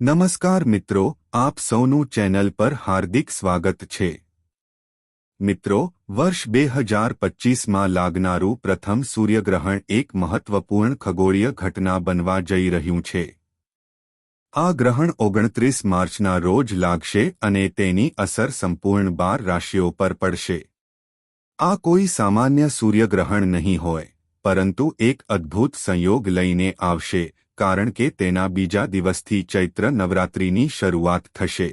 નમસ્કાર મિત્રો, આપ સૌનું ચેનલ પર હાર્દિક સ્વાગત છે. મિત્રો, વર્ષ બે હજાર પચીસમાં લાગનારું પ્રથમ સૂર્યગ્રહણ એક મહત્વપૂર્ણ ખગોળીય ઘટના બનવા જઈ રહ્યું છે. આ ગ્રહણ ઓગણત્રીસ માર્ચના રોજ લાગશે અને તેની અસર સંપૂર્ણ બાર રાશિઓ પર પડશે. આ કોઈ સામાન્ય સૂર્યગ્રહણ નહીં હોય, પરંતુ એક અદ્ભુત સંયોગ લઈને આવશે કારણ કે તેના બીજા દિવસથી ચૈત્ર નવરાત્રિની શરૂઆત થશે.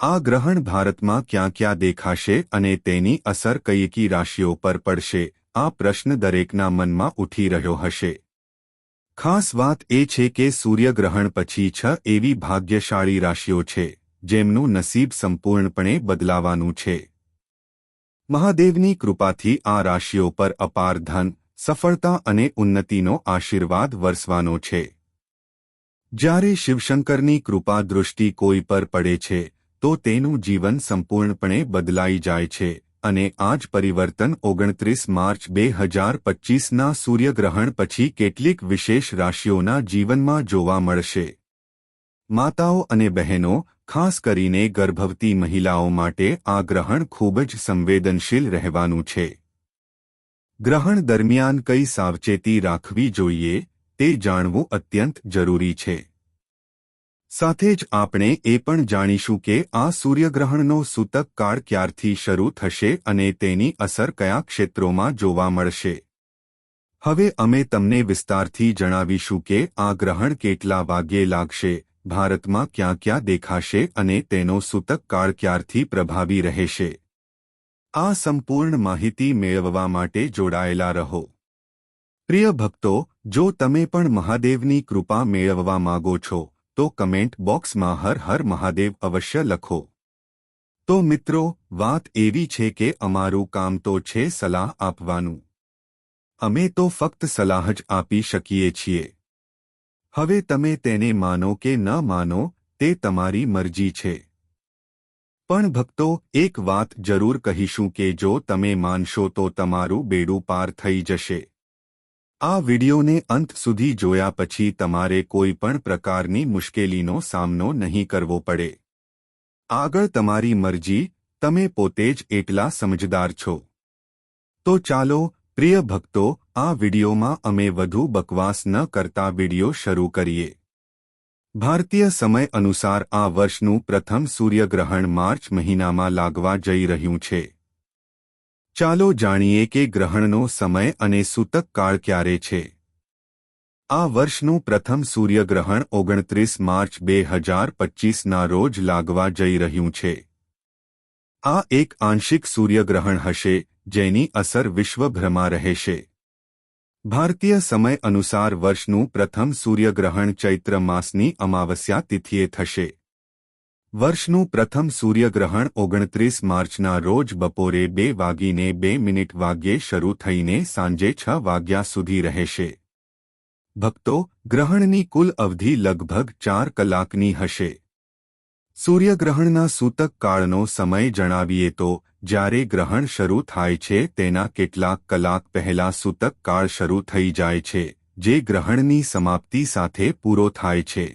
આ ગ્રહણ ભારતમાં ક્યાં ક્યાં દેખાશે અને તેની અસર કઈ કી રાશિઓ પર પડશે, આ પ્રશ્ન દરેકના મનમાં ઉઠી રહ્યો હશે. ખાસ વાત એ છે કે સૂર્યગ્રહણ પછી છ એવી ભાગ્યશાળી રાશિઓ છે, જેમનું નસીબ સંપૂર્ણપણે બદલાવાનું છે. મહાદેવની કૃપાથી આ રાશિઓ પર અપાર ધન સફળતા અને ઉન્નતિનો આશીર્વાદ વરસવાનો છે. જ્યારે શિવશંકરની કૃપા દૃષ્ટિ કોઈ પર પડે છે, તો તેનું જીવન સંપૂર્ણપણે બદલાઈ જાય છે અને આ જ પરિવર્તન ઓગણત્રીસ માર્ચ બે હજાર પચ્ચીસના સૂર્યગ્રહણ પછી કેટલીક વિશેષ રાશિઓના જીવનમાં જોવા મળશે. માતાઓ અને બહેનો, ખાસ કરીને ગર્ભવતી મહિલાઓ માટે આ ગ્રહણ ખૂબ જ સંવેદનશીલ રહેવાનું છે. ગ્રહણ દરમિયાન કઈ સાવચેતી રાખવી જોઈએ તે જાણવું અત્યંત જરૂરી છે. સાથે જ આપણે એ પણ જાણીશું કે આ સૂર્યગ્રહણનો સૂતક કાળ ક્યારથી શરૂ થશે અને તેની અસર કયા ક્ષેત્રોમાં જોવા મળશે. હવે અમે તમને વિસ્તારથી જણાવીશું કે આ ગ્રહણ કેટલા વાગ્યે લાગશે, ભારતમાં ક્યાં ક્યાં દેખાશે અને તેનો સૂતક કાળ ક્યારથી પ્રભાવી રહેશે. આ સંપૂર્ણ માહિતી મેળવવા માટે જોડાયેલા રહો. પ્રિય ભક્તો, જો તમે પણ મહાદેવની કૃપા મેળવવા માગો છો, તો કમેન્ટ બોક્સમાં હર હર મહાદેવ અવશ્ય લખો. તો મિત્રો, વાત એવી છે કે અમારું કામ તો છે સલાહ આપવાનું. અમે તો ફક્ત સલાહ જ આપી શકીએ છીએ. હવે તમે તેને માનો કે ન માનો, તે તમારી મરજી છે. પણ ભક્તો, એક વાત જરૂર કહીશું કે જો તમે માનશો તો તમારું બેડું પાર થઈ જશે. આ વિડિયોને અંત સુધી જોયા પછી તમારે કોઈ પણ પ્રકારની મુશ્કેલીનો સામનો નહીં કરવો પડે. આગળ તમારી મરજી, તમે પોતે જ એટલા સમજદાર છો. તો ચાલો, પ્રિય ભક્તો, આ વિડિયોમાં અમે વધુ બકવાસ ન કરતા વિડિયો શરૂ કરીએ. ભારતીય સમય અનુસાર આ વર્ષનું પ્રથમ સૂર્યગ્રહણ માર્ચ મહિનામાં લાગવા જઈ રહ્યું છે. ચાલો જાણીએ કે ગ્રહણનો સમય અને સૂતક કાળ ક્યારે છે. આ વર્ષનું પ્રથમ સૂર્યગ્રહણ ઓગણત્રીસ માર્ચ બે હજાર પચ્ચીસના રોજ લાગવા જઈ રહ્યું છે. આ એક આંશિક સૂર્યગ્રહણ હશે, જેની અસર વિશ્વભરમાં રહેશે. ભારતીય સમય અનુસાર વર્ષનું પ્રથમ સૂર્યગ્રહણ ચૈત્ર માસની અમાવસ્યા તિથિએ થશે. વર્ષનું પ્રથમ સૂર્યગ્રહણ ઓગણત્રીસ માર્ચના રોજ બપોરે બે વાગીને બે મિનિટ વાગ્યે શરૂ થઈને સાંજે છ વાગ્યા સુધી રહેશે. ભક્તો, ગ્રહણની કુલ અવધિ લગભગ ચાર કલાકની હશે. સૂર્યગ્રહણના સૂતક કાળનો સમય જણાવીએ તો જ્યારે ગ્રહણ શરૂ થાય છે, તેના કેટલાક કલાક પહેલા સૂતક કાળ શરૂ થઈ જાય છે, જે ગ્રહણની સમાપ્તિ સાથે પૂરો થાય છે.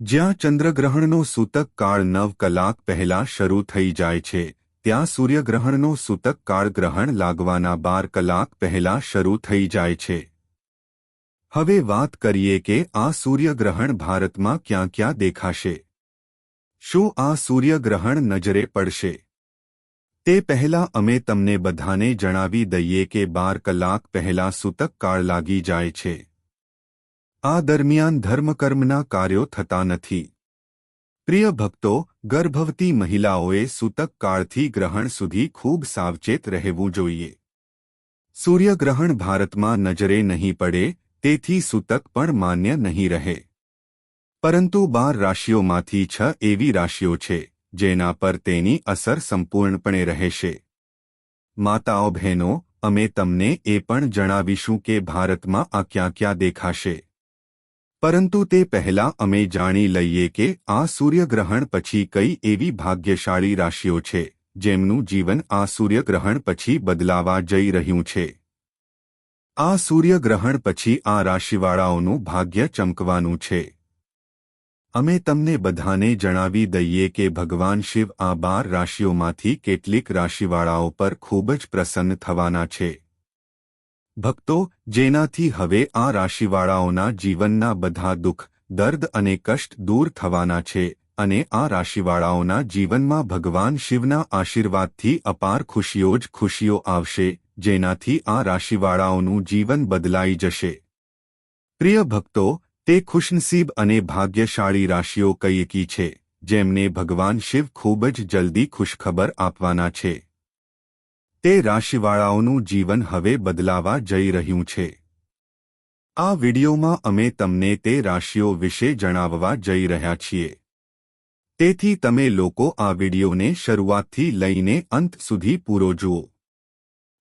જ્યાં ચંદ્રગ્રહણનો સૂતક કાળ નવ કલાક પહેલા શરૂ થઈ જાય છે, ત્યાં સૂર્યગ્રહણનો સૂતક કાળ ગ્રહણ લાગવાના બાર કલાક પહેલા શરૂ થઈ જાય છે. હવે વાત કરીએ કે આ સૂર્યગ્રહણ ભારતમાં ક્યાં ક્યાં દેખાશે? શું આ સૂર્યગ્રહણ નજરે પડશે? તે પહેલા અમે તમને બધાને જણાવી દઈએ કે બાર કલાક પહેલા સૂતક કાળ લાગી જાય છે. આ દરમિયાન ધર્મકર્મના કાર્યો થતા નથી. પ્રિય ભક્તો, ગર્ભવતી મહિલાઓએ સૂતક કાળથી ગ્રહણ સુધી ખૂબ સાવચેત રહેવું જોઈએ. સૂર્યગ્રહણ ભારતમાં નજરે નહીં પડે, તેથી સૂતક પણ માન્ય નહીં રહે. પરંતુ બાર રાશિઓમાંથી છ એવી રાશિઓ છે. જેના પર તેની અસર સંપૂર્ણપણે રહેશે. માતાઓ બહેનો, અમે તમને એ પણ જણાવીશું કે ભારતમાં આ ક્યાં ક્યાં દેખાશે. પરંતુ તે પહેલા અમે જાણી લઈએ કે આ સૂર્યગ્રહણ પછી કઈ એવી ભાગ્યશાળી રાશિઓ છે, જેમનું જીવન આ સૂર્યગ્રહણ પછી બદલાવા જઈ રહ્યું છે. આ સૂર્યગ્રહણ પછી આ રાશિવાળાઓનું ભાગ્ય ચમકવાનું છે. અમે તમને બધાને જણાવી દઈએ કે ભગવાન શિવ આ બાર રાશિઓમાંથી કેટલીક રાશિવાળાઓ પર ખૂબ જ પ્રસન્ન થવાના છે. ભક્તો, જેનાથી હવે આ રાશિવાળાઓના જીવનના બધા દુઃખ, દર્દ અને કષ્ટ દૂર થવાના છે અને આ રાશિવાળાઓના જીવનમાં ભગવાન શિવના આશીર્વાદથી અપાર ખુશીઓ જ ખુશીઓ આવશે, જેનાથી આ રાશિવાળાઓનું જીવન બદલાઈ જશે. પ્રિય ભક્તો તે ખુશનસીબ અને ભાગ્યશાળી રાશિઓ કૈકી છે, જેમને ભગવાન શિવ ખૂબ જ જલ્દી ખુશખબર આપવાના છે. તે રાશિવાળાઓનું જીવન હવે બદલાવા જઈ રહ્યું છે. આ વિડિયોમાં અમે તમને તે રાશિઓ વિશે જણાવવા જઈ રહ્યા છીએ. તેથી તમે લોકો આ વિડિયોને શરૂઆતથી લઈને અંત સુધી પૂરો જુઓ.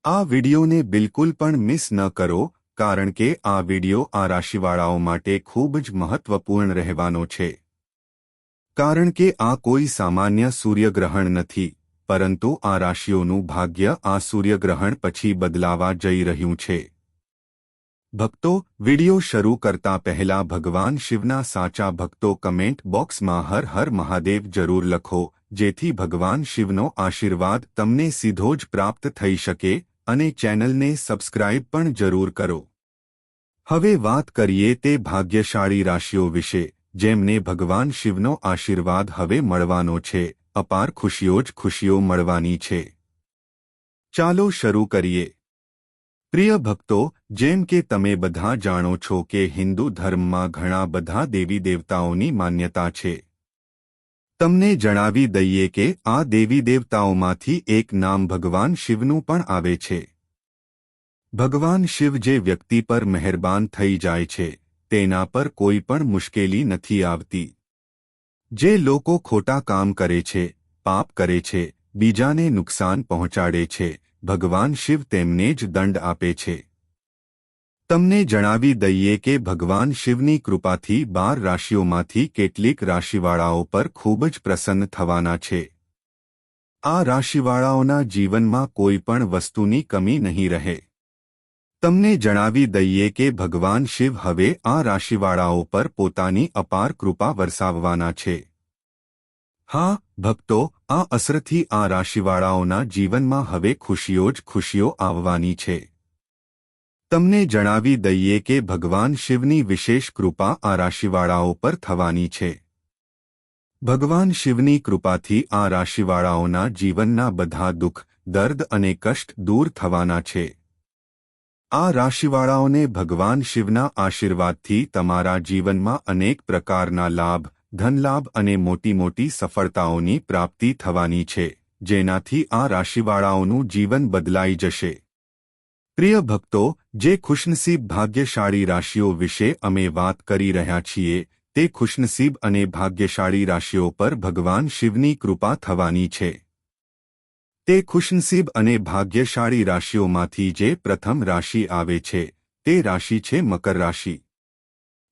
આ વિડિયોને બિલકુલ પણ મિસ ન કરો કારણ કે આ વિડિયો આ રાશિવાળાઓ માટે ખૂબ જ મહત્વપૂર્ણ રહેવાનો છે. કારણ કે આ કોઈ સામાન્ય સૂર્યગ્રહણ નથી, પરંતુ આ રાશિઓનું ભાગ્ય આ સૂર્યગ્રહણ પછી બદલાવા જઈ રહ્યું છે. ભક્તો, વિડિયો શરૂ કરતા પહેલા ભગવાન શિવના સાચા ભક્તો કમેન્ટ બોક્સમાં હર હર મહાદેવ જરૂર લખો, જેથી ભગવાન શિવનો આશીર્વાદ તમને સીધો જ પ્રાપ્ત થઈ શકે અને ચેનલને સબસ્ક્રાઇબ પણ જરૂર કરો. હવે વાત કરીએ તે ભાગ્યશાળી રાશિઓ વિશે, જેમને ભગવાન શિવનો આશીર્વાદ હવે મળવાનો છે, અપાર ખુશીઓ જ ખુશીઓ મળવાની છે. ચાલો શરૂ કરીએ. પ્રિય ભક્તો, જેમ કે તમે બધા જાણો છો કે હિન્દુ ધર્મમાં ઘણા બધા દેવી દેવતાઓની માન્યતા છે. તમને જણાવી દઈએ કે આ દેવી દેવતાઓમાંથી એક નામ ભગવાન શિવનું પણ આવે છે. ભગવાન શિવ જે વ્યક્તિ પર મહેરબાન થઈ જાય છે, તેના પર કોઈ પણ મુશ્કેલી નથી આવતી. જે લોકો ખોટા કામ કરે છે, પાપ કરે છે, બીજાને નુકસાન પહોંચાડે છે, ભગવાન શિવ તેમને જ દંડ આપે છે. તમને જણાવી દઈએ કે ભગવાન શિવની કૃપાથી બાર રાશિઓમાંથી કેટલીક રાશિવાળાઓ પર ખૂબ જ પ્રસન્ન થવાના છે. આ રાશિવાળાઓના જીવનમાં કોઈ પણ વસ્તુની કમી નહીં રહે. તમને જણાવી દઈએ કે ભગવાન શિવ હવે આ રાશિવાળાઓ પર પોતાની અપાર કૃપા વરસાવવાના છે. હા, ભક્તો, આ અસરથી આ રાશિવાળાઓના જીવનમાં હવે ખુશીઓ જ ખુશીઓ આવવાની છે. તમને જણાવી દઈએ કે ભગવાન શિવની વિશેષ કૃપા આ રાશિવાળાઓ પર થવાની છે. ભગવાન શિવની કૃપાથી આ રાશિવાળાઓના જીવનના બધા દુઃખ, દર્દ અને કષ્ટ દૂર થવાના છે. આ રાશિવાળાઓને ભગવાન શિવના આશીર્વાદથી તમારા જીવનમાં અનેક પ્રકારના લાભ, ધનલાભ અને મોટી મોટી સફળતાઓની પ્રાપ્તિ થવાની છે, જેનાથી આ રાશિવાળાઓનું જીવન બદલાઈ જશે. પ્રિય ભક્તો જે ખુશનસીબ ભાગ્યશાળી રાશિઓ વિશે અમે વાત કરી રહ્યા છીએ, તે ખુશનસીબ અને ભાગ્યશાળી રાશિઓ પર ભગવાન શિવની કૃપા થવાની છે. તે ખુશનસીબ અને ભાગ્યશાળી રાશિઓમાંથી જે પ્રથમ રાશિ આવે છે, તે રાશિ છે મકર રાશિ.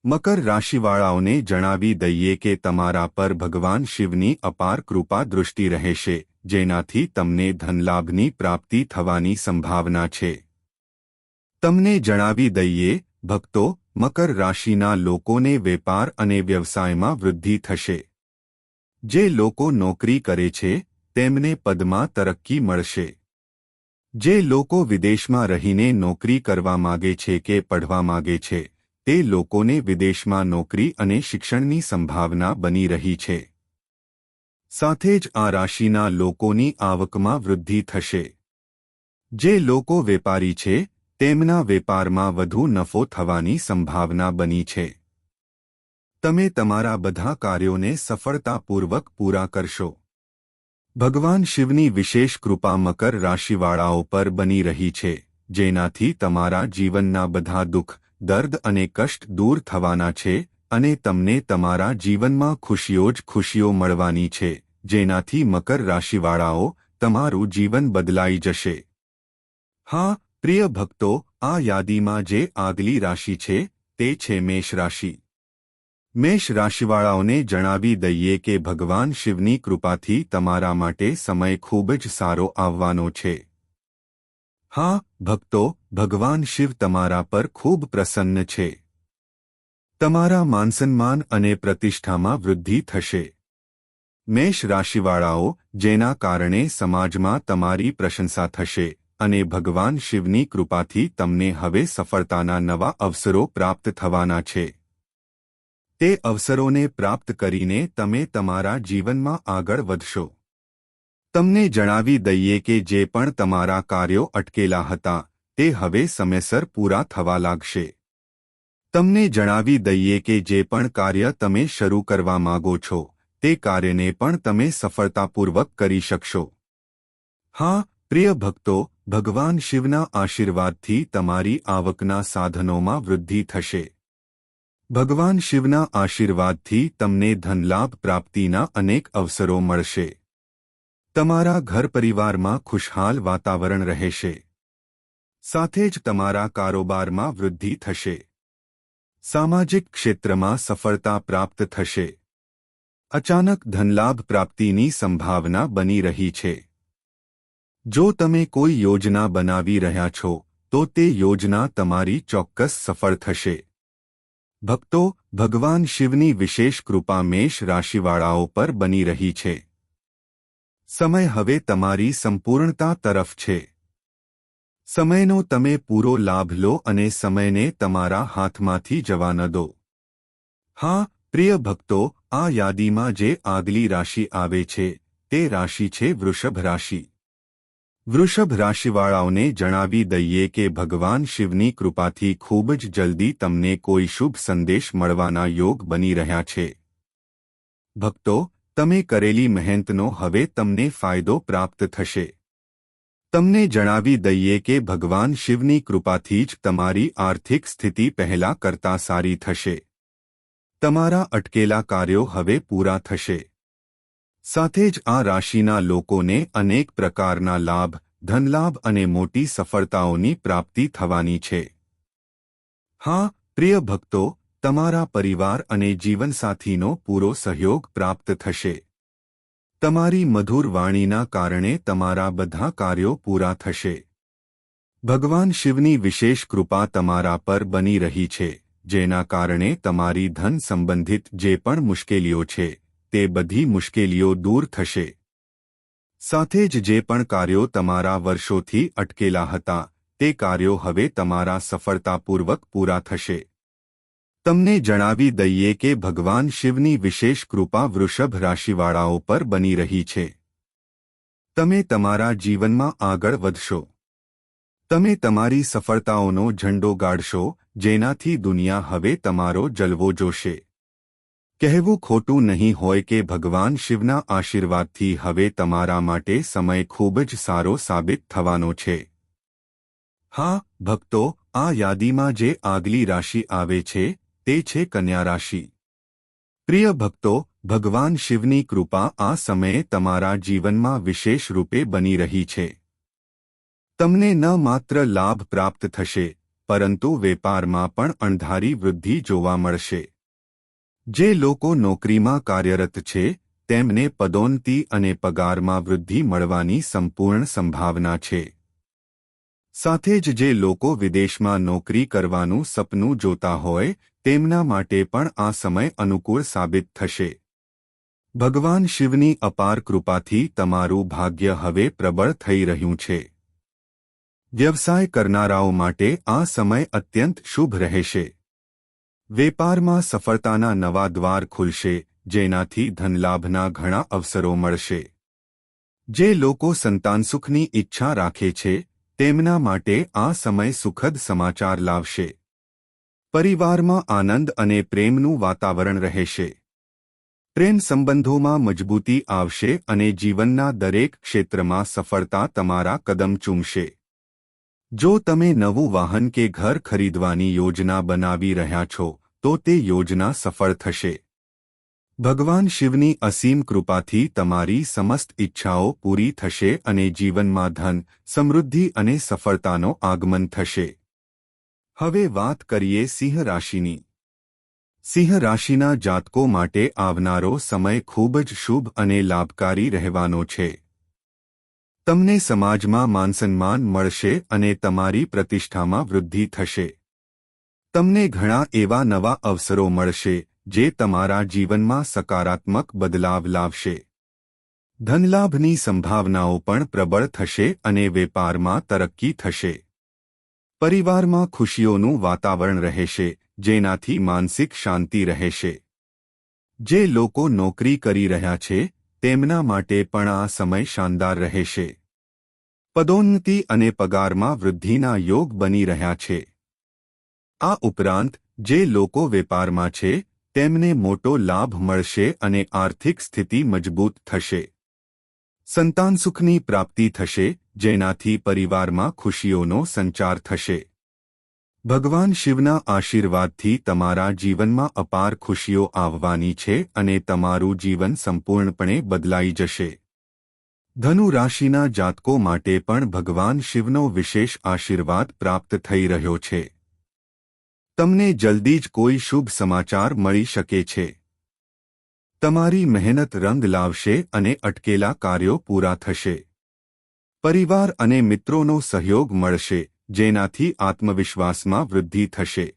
મકર રાશિવાળાઓને જણાવી દઈએ કે તમારા પર ભગવાન શિવની અપાર કૃપા દૃષ્ટિ રહેશે, જેનાથી તમને ધનલાભની પ્રાપ્તિ થવાની સંભાવના છે. તમને જણાવી દઈએ, ભક્તો, મકર રાશિના લોકોને વેપાર અને વ્યવસાયમાં વૃદ્ધિ થશે. જે લોકો નોકરી કરે છે, તેમને પદમાં તરક્કી મળશે. જે લોકો વિદેશમાં રહીને નોકરી કરવા માગે છે કે પઢવા માગે છે, તે લોકોને વિદેશમાં નોકરી અને શિક્ષણની સંભાવના બની રહી છે. સાથે જ આ રાશિના લોકોની આવકમાં વૃદ્ધિ થશે. જે લોકો વેપારી છે તેમના વેપારમાં વધુ નફો થવાની સંભાવના બની છે. તમે તમારા બધા કાર્યોને સફળતાપૂર્વક પૂરા કરશો. ભગવાન શિવની વિશેષ કૃપા મકર રાશિવાળાઓ પર બની રહી છે, જેનાથી તમારા જીવનના બધા દુઃખ, દર્દ અને કષ્ટ દૂર થવાના છે અને તમને તમારા જીવનમાં ખુશીઓ જ ખુશીઓ મળવાની છે, જેનાથી મકર રાશિવાળાઓ તમારું જીવન બદલાઈ જશે. હા પ્રિય ભક્તો, આ યાદીમાં જે આગલી રાશિ છે, તે છે મેષ રાશિ. મેષ રાશિવાળાઓને જણાવી દઈએ કે ભગવાન શિવની કૃપાથી તમારા માટે સમય ખૂબ જ સારો આવવાનો છે. હા, ભક્તો, ભગવાન શિવ તમારા પર ખૂબ પ્રસન્ન છે. તમારા માનસન્માન અને પ્રતિષ્ઠામાં વૃદ્ધિ થશે. મેષ રાશિવાળાઓ, જેના કારણે સમાજમાં તમારી પ્રશંસા થશે. અને ભગવાન શિવની કૃપાથી તમને હવે સફળતાના નવા અવસરો પ્રાપ્ત થવાના છે. તે અવસરોને પ્રાપ્ત કરીને તમે તમારા જીવનમાં આગળ વધશો. તમને જણાવી દઈએ કે જે પણ તમારા કાર્યો અટકેલા હતા, તે હવે સમયસર પૂરા થવા લાગશે. તમને જણાવી દઈએ કે જે પણ કાર્ય તમે શરૂ કરવા માગો છો, તે કાર્યને પણ તમે સફળતાપૂર્વક કરી શકશો. હા, પ્રિય ભક્તો ભગવાન શિવના આશીર્વાદથી તમારી આવકના સાધનોમાં વૃદ્ધિ થશે. ભગવાન શિવના આશીર્વાદથી તમને ધનલાભ પ્રાપ્તિના અનેક અવસરો મળશે. તમારા ઘર પરિવારમાં ખુશહાલ વાતાવરણ રહેશે. સાથે જ તમારા કારોબારમાં વૃદ્ધિ થશે. સામાજિક ક્ષેત્રમાં સફળતા પ્રાપ્ત થશે. અચાનક ધનલાભ પ્રાપ્તિની સંભાવના બની રહી છે. જો તમે કોઈ યોજના બનાવી રહ્યા છો, તો તે યોજના તમારી ચોક્કસ સફળ થશે. ભક્તો, ભગવાન શિવની વિશેષ કૃપા મેષ રાશિવાળાઓ પર બની રહી છે. સમય હવે તમારી સંપૂર્ણતા તરફ છે. સમયનો તમે પૂરો લાભ લો અને સમયને તમારા હાથમાંથી જવા ન દો. હા, પ્રિય ભક્તો, આ યાદીમાં જે આગલી રાશિ આવે છે, તે રાશિ છે વૃષભ રાશિ. વૃષભ રાશિવાળાઓને જણાવી દઈએ કે ભગવાન શિવની કૃપાથી ખૂબ જ જલ્દી તમને કોઈ શુભ સંદેશ મળવાના યોગ બની રહ્યા છે. ભક્તો, તમે કરેલી મહેનતનો હવે તમને ફાયદો પ્રાપ્ત થશે. તમને જણાવી દઈએ કે ભગવાન શિવની કૃપાથી જ તમારી આર્થિક સ્થિતિ પહેલા કરતા સારી થશે. તમારા અટકેલા કાર્યો હવે પૂરા થશે. સાથે જ આ રાશિના લોકોને અનેક પ્રકારના લાભ, ધનલાભ અને મોટી સફળતાઓની પ્રાપ્તિ થવાની છે. હા, પ્રિય ભક્તો, તમારા પરિવાર અને જીવનસાથીનો પૂરો સહયોગ પ્રાપ્ત થશે. તમારી મધુર વાણીના કારણે તમારા બધા કાર્યો પૂરા થશે. ભગવાન શિવની વિશેષ કૃપા તમારા પર બની રહી છે, જેના કારણે તમારી ધન સંબંધિત જે પણ મુશ્કેલીઓ છે તે બધી મુશ્કેલીઓ દૂર થશે. સાથે જ જે પણ કાર્યો તમારા વર્ષોથી અટકેલા હતા, તે કાર્યો હવે તમારા સફળતાપૂર્વક પૂરા થશે. તમને જણાવી દઈએ કે ભગવાન શિવની વિશેષ કૃપા વૃષભ રાશિવાળાઓ પર બની રહી છે. તમે તમારા જીવનમાં આગળ વધશો. તમે તમારી સફળતાઓનો ઝંડો ગાળશો જેનાથી દુનિયા હવે તમારો જલવો જોશે. કહેવું ખોટું નહીં હોય કે ભગવાન શિવના આશીર્વાદથી હવે તમારા માટે સમય ખૂબ જ સારો સાબિત થવાનો છે. હા, ભક્તો, આ યાદીમાં જે આગલી રાશિ આવે છે, તે છે કન્યા રાશિ. પ્રિય ભક્તો, ભગવાન શિવની કૃપા આ સમયે તમારા જીવનમાં વિશેષ રૂપે બની રહી છે. તમને ન માત્ર લાભ પ્રાપ્ત થશે, પરંતુ વેપારમાં પણ અણધારી વૃદ્ધિ જોવા મળશે. જે લોકો નોકરીમાં કાર્યરત છે, તેમને પદોન્નતિ અને પગારમાં વૃદ્ધિ મળવાની સંપૂર્ણ સંભાવના છે. સાથે જ જે લોકો વિદેશમાં નોકરી કરવાનું સપનું જોતા હોય, તેમના માટે પણ આ સમય અનુકૂળ સાબિત થશે. ભગવાન શિવની અપાર કૃપાથી તમારું ભાગ્ય હવે પ્રબળ થઈ રહ્યું છે. વ્યવસાય કરનારાઓ માટે આ સમય અત્યંત શુભ રહેશે. વેપારમાં સફળતાના નવા દ્વાર ખુલશે, જેનાથી ધનલાભના ઘણા અવસરો મળશે. જે લોકો સંતાનસુખની ઈચ્છા રાખે છે, તેમના માટે આ સમય સુખદ સમાચાર લાવશે. પરિવારમાં આનંદ અને પ્રેમનું વાતાવરણ રહેશે. પ્રેમ સંબંધોમાં મજબૂતી આવશે અને જીવનના દરેક ક્ષેત્રમાં સફળતા તમારા કદમ ચૂમશે. જો તમે નવું વાહન કે ઘર ખરીદવાની યોજના બનાવી રહ્યા છો તો તે યોજના સફળ થશે. ભગવાન શિવની અસીમ કૃપાથી તમારી સમસ્ત ઇચ્છાઓ પૂરી થશે અને જીવનમાં ધન, સમૃદ્ધિ અને સફળતાનો આગમન થશે. હવે વાત કરીએ સિંહ રાશિની. સિંહ રાશિના જાતકો માટે આવનારો સમય ખૂબ જ શુભ અને લાભકારી રહેવાનો છે. તમને સમાજમાં માનસન્માન મળશે અને તમારી પ્રતિષ્ઠામાં વૃદ્ધિ થશે. તમને ઘણા એવા નવા અવસરો મળશે, જે તમારા જીવનમાં સકારાત્મક બદલાવ લાવશે. ધનલાભની સંભાવનાઓ પણ પ્રબળ થશે અને વેપારમાં તરક્કી થશે. પરિવારમાં ખુશીઓનું વાતાવરણ રહેશે, જેનાથી માનસિક શાંતિ રહેશે. જે લોકો નોકરી કરી રહ્યા છે, તેમના માટે પણ આ સમય શાનદાર રહેશે. પદોન્નતિ અને પગારમાં વૃદ્ધિના યોગ બની રહ્યા છે. આ ઉપરાંત, જે લોકો વેપારમાં છે, તેમને મોટો લાભ મળશે અને આર્થિક સ્થિતિ મજબૂત થશે. સંતાન સુખની પ્રાપ્તિ થશે, જેનાથી પરિવારમાં ખુશીઓનો સંચાર થશે. ભગવાન શિવના આશીર્વાદથી તમારા જીવનમાં અપાર ખુશીઓ આવવાની છે અને તમારું જીવન સંપૂર્ણપણે બદલાઈ જશે. ધનુ રાશિના જાતકો માટે પણ ભગવાન શિવનો વિશેષ આશીર્વાદ પ્રાપ્ત થઈ રહ્યો છે. તમને જલ્દી જ કોઈ શુભ સમાચાર મળી શકે છે. તમારી મહેનત રંગ લાવશે અને અટકેલા કાર્યો પૂરા થશે. પરિવાર અને મિત્રોનો સહયોગ મળશે, જેનાથી આત્મવિશ્વાસમાં વૃદ્ધિ થશે.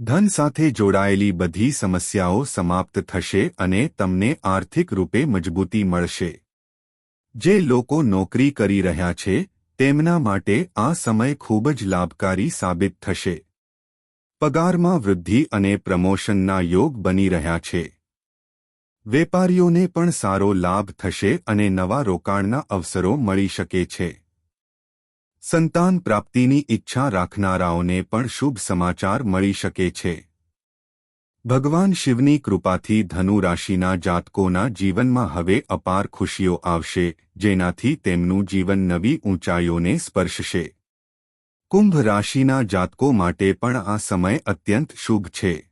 ધન સાથે જોડાયેલી બધી સમસ્યાઓ સમાપ્ત થશે અને તમને આર્થિક રૂપે મજબૂતી મળશે. જે લોકો નોકરી કરી રહ્યા છે, તેમના માટે આ સમય ખૂબ જ લાભકારી સાબિત થશે. પગારમાં વૃદ્ધિ અને પ્રમોશનના યોગ બની રહ્યા છે. વેપારીઓને પણ સારો લાભ થશે અને નવા રોકાણના અવસરો મળી શકે છે. સંતાન પ્રાપ્તિની ઈચ્છા રાખનારાઓને પણ શુભ સમાચાર મળી શકે છે. ભગવાન શિવની કૃપાથી ધનુ રાશિના જાતકોના જીવનમાં હવે અપાર ખુશીઓ આવશે, જેનાથી તેમનું જીવન નવી ઊંચાઈઓને સ્પર્શશે. કુંભ રાશિના જાતકો માટે પણ આ સમય અત્યંત શુભ છે.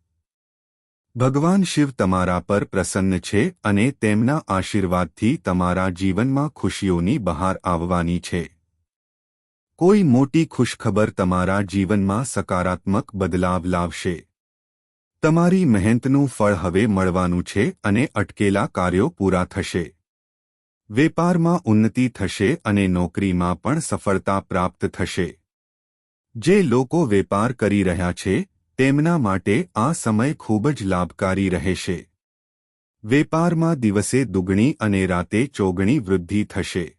ભગવાન શિવ તમારા પર પ્રસન્ન છે અને તેમના આશીર્વાદથી તમારા જીવનમાં ખુશીઓની બહાર આવવાની છે. કોઈ મોટી ખુશખબર તમારા જીવનમાં સકારાત્મક બદલાવ લાવશે. તમારી મહેનતનું ફળ હવે મળવાનું છે અને અટકેલા કાર્યો પૂરા થશે. વેપારમાં ઉન્નતિ થશે અને નોકરીમાં પણ સફળતા પ્રાપ્ત થશે. જે લોકો વેપાર કરી રહ્યા છે, તેમના માટે આ સમય ખૂબ જ લાભકારી રહેશે. વેપારમાં દિવસે દુગણી અને રાતે ચોગણી વૃદ્ધિ થશે.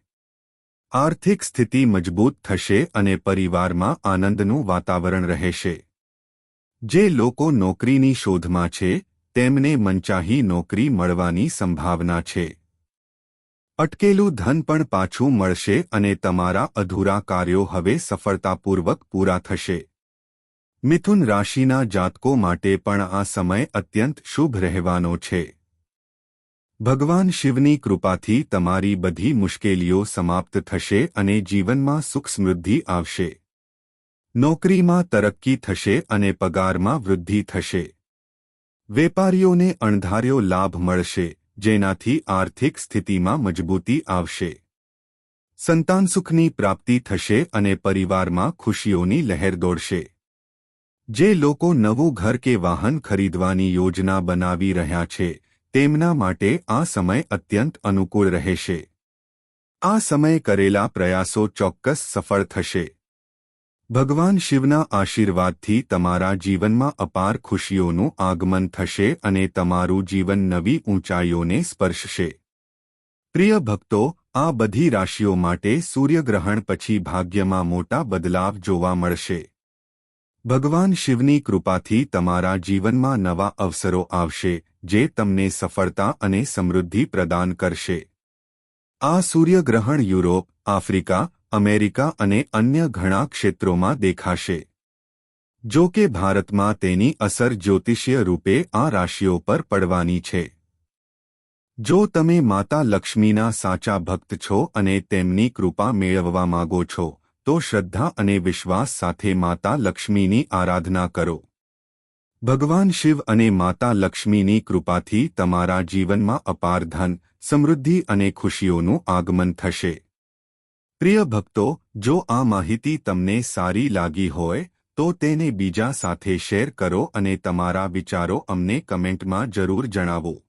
આર્થિક સ્થિતિ મજબૂત થશે અને પરિવારમાં આનંદનું વાતાવરણ રહેશે. જે લોકો નોકરીની શોધમાં છે, તેમને મંચાહી નોકરી મળવાની સંભાવના છે. અટકેલું ધન પણ પાછું મળશે અને તમારા અધૂરા કાર્યો હવે સફળતાપૂર્વક પૂરા થશે. મિથુન રાશિના જાતકો માટે પણ આ સમય અત્યંત શુભ રહેવાનો છે. ભગવાન શિવની કૃપાથી તમારી બધી મુશ્કેલીઓ સમાપ્ત થશે અને જીવનમાં સુખ સમૃદ્ધિ આવશે. નોકરીમાં તરક્કી થશે અને પગારમાં વૃદ્ધિ થશે. વેપારીઓને અણધાર્યો લાભ મળશે. જેનાથી આર્થિક સ્થિતિમાં મજબૂતી આવશે. સંતાન સુખની પ્રાપ્તિ થશે અને પરિવારમાં ખુશીઓની લહેર દોડશે. જે લોકો નવું ઘર કે વાહન ખરીદવાની યોજના બનાવી રહ્યા છે, તેમના માટે આ સમય અત્યંત અનુકૂળ રહેશે. આ સમયે કરેલા પ્રયાસો ચોક્કસ સફળ થશે. ભગવાન શિવના આશીર્વાદથી તમારા જીવનમાં અપાર ખુશીઓનું આગમન થશે અને તમારું જીવન નવી ઊંચાઈઓને સ્પર્શશે. પ્રિય ભક્તો, આ બધી રાશિઓ માટે સૂર્યગ્રહણ પછી ભાગ્યમાં મોટા બદલાવ જોવા મળશે. ભગવાન શિવની કૃપાથી તમારા જીવનમાં નવા અવસરો આવશે, જે તમને સફળતા અને સમૃદ્ધિ પ્રદાન કરશે. આ સૂર્યગ્રહણ યુરોપ, આફ્રિકા અમેરિકા અને અન્ય ઘણા ક્ષેત્રોમાં દેખાશે. જો કે ભારતમાં તેની અસર જ્યોતિષીય રૂપે આ રાશિઓ પર પડવાની છે. જો તમે માતા લક્ષ્મીના સાચા ભક્ત છો અને તેમની કૃપા મેળવવા માગો છો, તો શ્રદ્ધા અને વિશ્વાસ સાથે માતા લક્ષ્મીની આરાધના કરો. ભગવાન શિવ અને માતા લક્ષ્મીની કૃપાથી તમારા જીવનમાં અપાર ધન, સમૃદ્ધિ અને ખુશીઓનું આગમન થશે. પ્રિય ભક્તો, જો આ માહિતી તમને સારી લાગી હોય, તો તેને બીજા સાથે શેર કરો અને તમારા વિચારો અમને કમેન્ટમાં જરૂર જણાવો.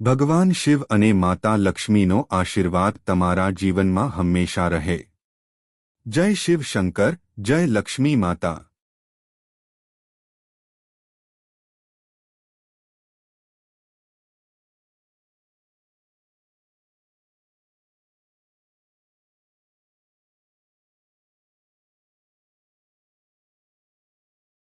ભગવાન શિવ અને માતા લક્ષ્મીનો આશીર્વાદ તમારા જીવનમાં હંમેશા રહે. જય શિવ શંકર, જય લક્ષ્મી માતા.